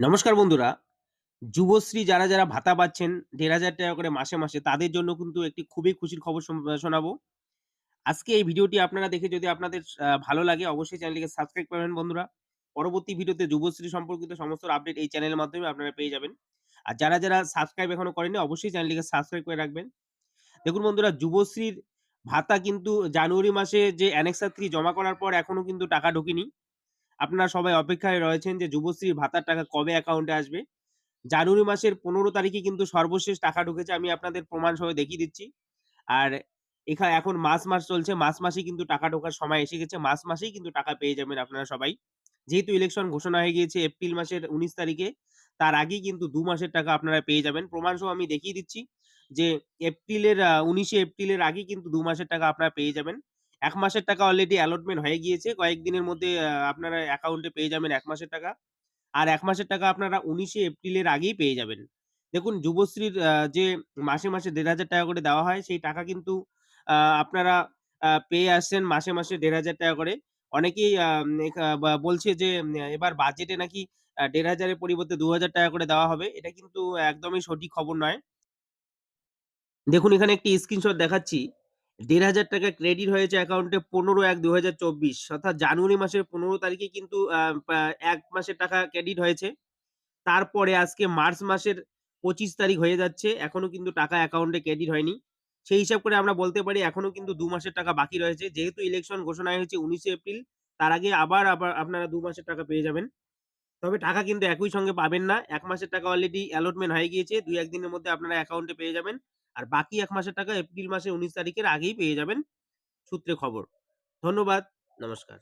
নমস্কার বন্ধুরা। যুবশ্রী যারা, যারা ভাতা পাচ্ছেন ৳১,৫০০ করে মাসে, মাসে তাদের জন্য কিন্তু একটি খুবই খুশির খবর শোনাবো। আজকে এই ভিডিওটি আপনারা দেখে যদি আপনাদের ভালো লাগে অবশ্যই চ্যানেলটিকে সাবস্ক্রাইব করবেন বন্ধুরা। পরবর্তী ভিডিওতে যুবশ্রী সম্পর্কিত সমস্ত আপডেট এই চ্যানেলের মাধ্যমে আপনারা পেয়ে যাবেন। আর যারা, যারা সাবস্ক্রাইব এখনও করেননি অবশ্যই চ্যানেলটিকে সাবস্ক্রাইব করে রাখবেন। দেখুন বন্ধুরা যুবশ্রীর ভাতা কিন্তু জানুয়ারি মাসে যে অ্যানেক্সার 3 জমা করার পর এখনও কিন্তু টাকা ঢোকেনি। আপনারা সবাই অপেক্ষায় রয়েছেন যে যুবশ্রীর ভাতার টাকা কবে অ্যাকাউন্টে আসবে। জানুয়ারি মাসের ১৫ তারিখে কিন্তু সর্বশেষ টাকা ঢুকেছে। আমি আপনাদের প্রমাণ সহ দেখিয়ে দিচ্ছি। আর এখানে এখন মাস মাস চলছে। মাস মাসেই কিন্তু টাকা ঢোকার সময় এসে গেছে। মাস মাসেই কিন্তু টাকা পেয়ে যাবেন আপনারা সবাই। যেহেতু ইলেকশন ঘোষণা হয়ে গিয়েছে এপ্রিল মাসের ১৯ তারিখে, তার আগেই কিন্তু দু মাসের টাকা আপনারা পেয়ে যাবেন। প্রমাণ সহ আমি দেখিয়ে দিচ্ছি যে এপ্রিলের আ ১৯ শে এপ্রিলের আগেই কিন্তু দু মাসের টাকা আপনারা পেয়ে যাবেন। ১ মাসের টাকা অলরেডি অ্যালটমেন্ট হয়ে গিয়েছে। কয়েকদিনের মধ্যে আপনারা অ্যাকাউন্টে পেয়ে যাবেন এক মাসের টাকা। আর এক মাসের টাকা আপনারা ১৯ শে এপ্রিলের আগেই পেয়ে যাবেন। দেখুন যুবশ্রীর যে মাসে, মাসে ৳১,৫০০ করে দেওয়া হয় সেই টাকা কিন্তু আপনারা পেয়ে আসছেন মাসে, মাসে ৳১,৫০০ করে। অনেকেই বলছে যে এবার বাজেটে নাকি দেড় হাজারের পরিবর্তে দু হাজার টাকা করে দেওয়া হবে। এটা কিন্তু একদমই সঠিক খবর নয়। দেখুন এখানে একটি স্ক্রিনশট দেখাচ্ছি। ৳১,৫০০ ক্রেডিট হয়েছে অ্যাকাউন্টে ১৫/১/২০২৪ অর্থাৎ জানুয়ারি মাসের ১৫ তারিখে কিন্তু ১ মাসের টাকা ক্রেডিট হয়েছে। তারপরে আজকে মার্চ মাসের ২৫ তারিখ হয়ে যাচ্ছে। এখনও কিন্তু টাকা অ্যাকাউন্টে ক্রেডিট হয়নি। সেই হিসাব করে আমরা বলতে পারি এখনও কিন্তু দু মাসের টাকা বাকি রয়েছে। যেহেতু ইলেকশন ঘোষণা হয়েছে ১৯ এপ্রিল, তার আগে আবার আবার আপনারা দু মাসের টাকা পেয়ে যাবেন। তবে টাকা কিন্তু একই সঙ্গে পাবেন না। এক মাসের টাকা অলরেডি অ্যালটমেন্ট হয়ে গিয়েছে। দুই একদিনের মধ্যে আপনারা অ্যাকাউন্টে পেয়ে যাবেন। আর বাকি এক মাসের টাকা এপ্রিল মাসে উনিশ তারিখের আগেই পেয়ে যাবেন সূত্রে খবর। ধন্যবাদ। নমস্কার।